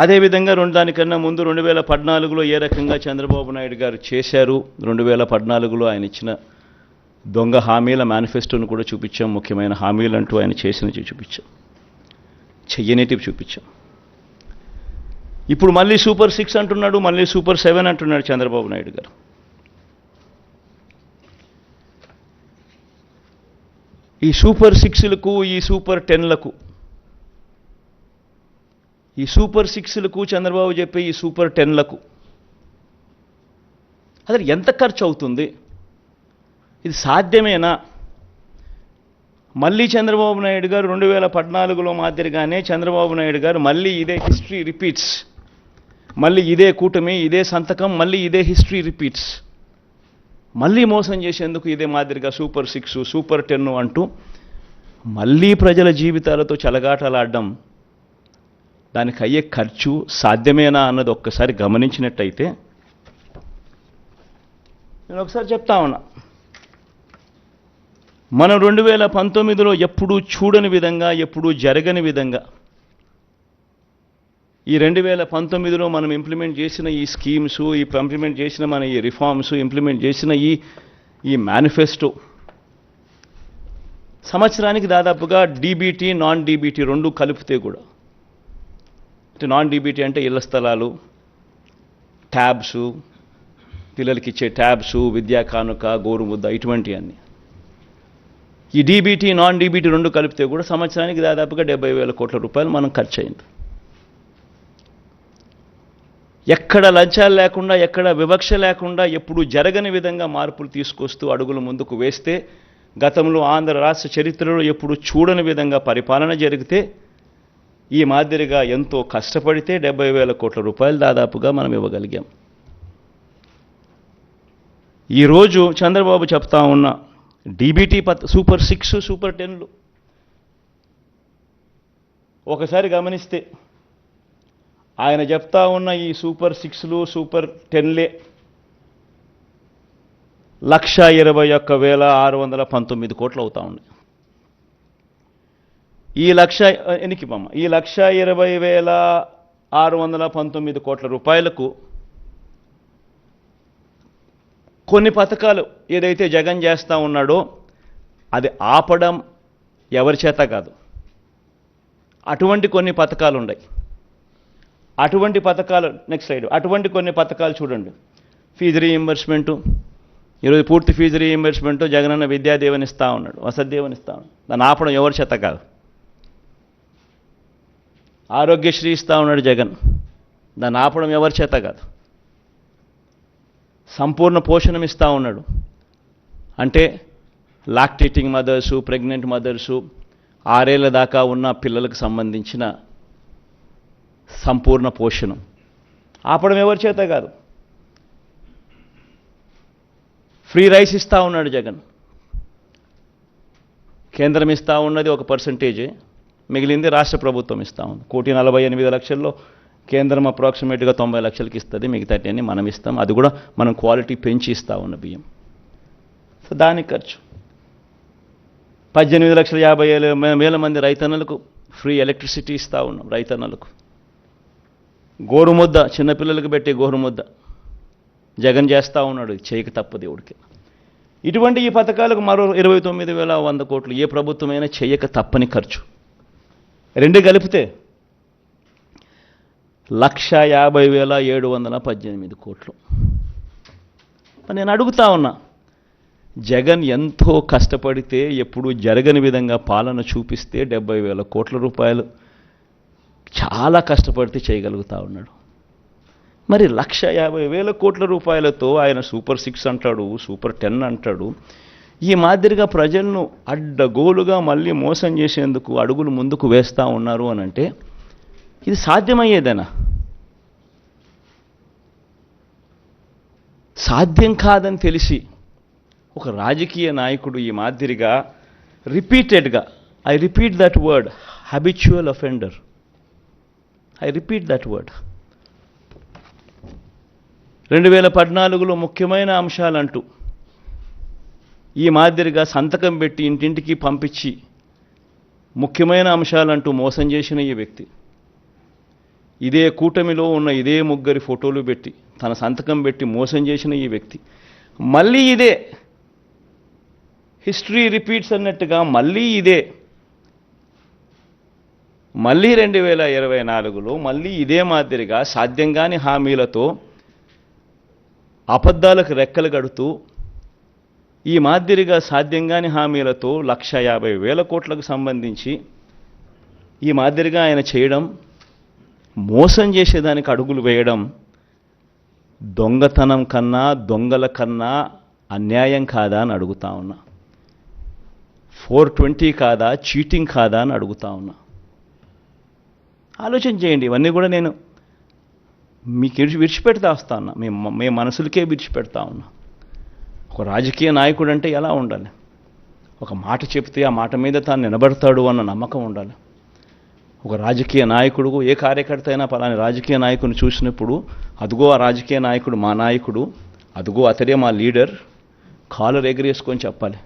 అదేవిధంగా రెండు దానికన్నా ముందు రెండు వేల పద్నాలుగులో ఏ రకంగా చంద్రబాబు నాయుడు గారు చేశారు? రెండు వేల పద్నాలుగులో ఆయన ఇచ్చిన దొంగ హామీల మేనిఫెస్టోను కూడా చూపించాం. ముఖ్యమైన హామీలు అంటూ ఆయన చేసినవి చూపించాం. చెయ్యనేటివి చూపించాం. ఇప్పుడు మళ్ళీ సూపర్ సిక్స్ అంటున్నాడు మళ్ళీ సూపర్ సెవెన్ అంటున్నాడు చంద్రబాబు నాయుడు గారు. ఈ సూపర్ సిక్స్లకు ఈ సూపర్ టెన్లకు ఈ సూపర్ సిక్స్లకు చంద్రబాబు చెప్పే ఈ సూపర్ టెన్లకు. అసలు ఎంత ఖర్చు అవుతుంది? ఇది సాధ్యమేనా? మళ్ళీ చంద్రబాబు నాయుడు గారు రెండు వేల పద్నాలుగులో మాదిరిగానే చంద్రబాబు నాయుడు గారు మళ్ళీ ఇదే హిస్టరీ రిపీట్స్ మళ్ళీ ఇదే కూటమి ఇదే సంతకం మళ్ళీ ఇదే హిస్టరీ రిపీట్స్ మళ్ళీ మోసం చేసేందుకు ఇదే మాదిరిగా సూపర్ సిక్స్ సూపర్ టెన్ అంటూ మళ్ళీ ప్రజల జీవితాలతో చెలగాటలాడడం దానికి అయ్యే ఖర్చు సాధ్యమేనా అన్నది ఒక్కసారి గమనించినట్టయితే నేను ఒకసారి చెప్తా ఉన్నా. మనం రెండు వేల పంతొమ్మిదిలో ఎప్పుడూ చూడని విధంగా ఎప్పుడూ జరగని విధంగా ఈ రెండు వేల పంతొమ్మిదిలో మనం ఇంప్లిమెంట్ చేసిన ఈ స్కీమ్స్ ఈ ఇంప్లిమెంట్ చేసిన మన ఈ రిఫార్మ్స్ ఇంప్లిమెంట్ చేసిన ఈ ఈ మేనిఫెస్టో సంవత్సరానికి దాదాపుగా డీబీటీ నాన్ డీబీటీ రెండు కలిపితే కూడా నాన్ డీబీటీ అంటే ఇళ్ళ స్థలాలు ట్యాబ్స్ పిల్లలకి ఇచ్చే ట్యాబ్స్ విద్యా కానుక గోరుముద్ద ఇటువంటివన్నీ ఈ డీబీటీ నాన్ డీబీటీ రెండు కలిపితే కూడా సంవత్సరానికి దాదాపుగా డెబ్బై వేల కోట్ల రూపాయలు మనం ఖర్చు అయింది ఎక్కడ లంచాలు లేకుండా ఎక్కడ వివక్ష లేకుండా ఎప్పుడు జరగని విధంగా మార్పులు తీసుకొస్తూ అడుగులు ముందుకు వేస్తే గతంలో ఆంధ్ర రాష్ట్ర చరిత్రలో ఎప్పుడు చూడని విధంగా పరిపాలన జరిగితే ఈ మాదిరిగా ఎంతో కష్టపడితే డెబ్బై వేల కోట్ల రూపాయలు దాదాపుగా మనం ఇవ్వగలిగాం. ఈరోజు చంద్రబాబు చెప్తా ఉన్న డీబీటీ పత్ సూపర్ సిక్స్ సూపర్ టెన్లు. ఒకసారి గమనిస్తే ఆయన చెప్తా ఉన్న ఈ సూపర్ సిక్స్లు సూపర్ టెన్లే లక్ష ఇరవై ఒక్క వేల ఆరు వందల పంతొమ్మిది కోట్లు అవుతా ఉన్నాయి. ఈ లక్ష ఎనికి బామ్మ. ఈ లక్ష ఇరవై వేల ఆరు వందల పంతొమ్మిది కోట్ల రూపాయలకు కొన్ని పథకాలు ఏదైతే జగన్ చేస్తూ ఉన్నాడో అది ఆపడం ఎవరి చేత కాదు. అటువంటి కొన్ని పథకాలు ఉన్నాయి. అటువంటి పథకాలు నెక్స్ట్ సైడ్ అటువంటి కొన్ని పథకాలు చూడండి. ఫీజు రీఎంబర్స్మెంటు ఈరోజు పూర్తి ఫీజు రీఎంబర్స్మెంటు జగనన్న విద్యాదేవని ఇస్తా ఉన్నాడు వసతిదేవని ఇస్తా ఉన్నాడు. దాన్ని ఆపడం ఎవరి చేత కాదు. ఆరోగ్యశ్రీ ఇస్తా ఉన్నాడు జగన్. దాన్ని ఆపడం ఎవరి చేత కాదు. సంపూర్ణ పోషణం ఇస్తూ ఉన్నాడు. అంటే లాక్టేటింగ్ మదర్సు ప్రెగ్నెంట్ మదర్సు ఆరేళ్ళ దాకా ఉన్న పిల్లలకు సంబంధించిన సంపూర్ణ పోషణం. ఆపడం ఎవరి చేత కాదు. ఫ్రీ రైస్ ఇస్తూ ఉన్నాడు జగన్. కేంద్రం ఇస్తూ ఉన్నది ఒక పర్సంటేజే. మిగిలింది రాష్ట్ర ప్రభుత్వం ఇస్తా ఉంది. కోటి నలభై ఎనిమిది లక్షల్లో కేంద్రం అప్రాక్సిమేట్గా తొంభై లక్షలకి ఇస్తుంది మిగతా అన్ని మనం ఇస్తాం. అది కూడా మనం క్వాలిటీ పెంచి ఇస్తా ఉన్న బియ్యం. సో దానికి ఖర్చు. పద్దెనిమిది లక్షల యాభై ఏళ్ళ వేల మంది రైతన్నలకు ఫ్రీ ఎలక్ట్రిసిటీ ఇస్తూ ఉన్నాం రైతన్నలకు. గోరుముద్ద చిన్నపిల్లలకు పెట్టే గోరుముద్ద జగన్ చేస్తూ ఉన్నాడు చేయక తప్పదు దేవుడికి. ఇటువంటి ఈ పథకాలకు మరో ఇరవై తొమ్మిది వేల వంద కోట్లు ఏ ప్రభుత్వమైనా చేయక తప్పని ఖర్చు. రెండు కలిపితే లక్ష యాభై వేల ఏడు వందల పద్దెనిమిది కోట్లు. నేను అడుగుతా ఉన్నా జగన్ ఎంతో కష్టపడితే ఎప్పుడు జరగని విధంగా పాలన చూపిస్తే డెబ్బై వేల కోట్ల రూపాయలు చాలా కష్టపడితే చేయగలుగుతా ఉన్నాడు. మరి లక్ష యాభై వేల కోట్ల రూపాయలతో ఆయన సూపర్ సిక్స్ అంటాడు సూపర్ టెన్ అంటాడు ఈ మాదిరిగా ప్రజలను అడ్డగోలుగా మళ్ళీ మోసం చేసేందుకు అడుగులు ముందుకు వేస్తూ ఉన్నారు అని అంటే ఇది సాధ్యమయ్యేదేనా? సాధ్యం కాదని తెలిసి ఒక రాజకీయ నాయకుడు ఈ మాదిరిగా రిపీటెడ్గా I repeat that word habitual offender I repeat that word రెండు వేల పద్నాలుగులో ముఖ్యమైన అంశాలంటూ ఈ మాదిరిగా సంతకం పెట్టి ఇంటింటికి పంపించి ముఖ్యమైన అంశాలంటూ మోసం చేసిన ఈ వ్యక్తి. ఇదే కూటమిలో ఉన్న ఇదే ముగ్గురి ఫోటోలు పెట్టి తన సంతకం పెట్టి మోసం చేసిన ఈ వ్యక్తి. మళ్ళీ ఇదే హిస్టరీ రిపీట్స్ అన్నట్టుగా మళ్ళీ ఇదే. మళ్ళీ రెండు వేల ఇరవై నాలుగులో మళ్ళీ ఇదే మాదిరిగా సాధ్యం కాని హామీలతో అబద్ధాలకు రెక్కలు కడుతూ ఈ మాదిరిగా సాధ్యంగాని హామీలతో లక్ష యాభై వేల కోట్లకు సంబంధించి ఈ మాదిరిగా ఆయన చేయడం మోసం చేసేదానికి అడుగులు వేయడం దొంగతనం కన్నా దొంగల కన్నా అన్యాయం కాదా అని అడుగుతా ఉన్నా. ఫోర్ ట్వంటీ కాదా చీటింగ్ కాదా అని అడుగుతా ఉన్నా. ఆలోచన చేయండి ఇవన్నీ కూడా నేను మీకు విడిచిపెడతా వస్తా ఉన్నా. మీ మీ మనసులకే విడిచిపెడతా ఉన్నా. ఒక రాజకీయ నాయకుడు అంటే ఎలా ఉండాలి? ఒక మాట చెప్తే ఆ మాట మీద తాను నిలబడతాడు అన్న నమ్మకం ఉండాలి. ఒక రాజకీయ నాయకుడు ఏ కార్యకర్త అయినా పలాని రాజకీయ నాయకుని చూసినప్పుడు అదుగో ఆ రాజకీయ నాయకుడు మా నాయకుడు అదుగో అతడే మా లీడర్ కాలర్ ఎగరేసుకొని చెప్పాలి.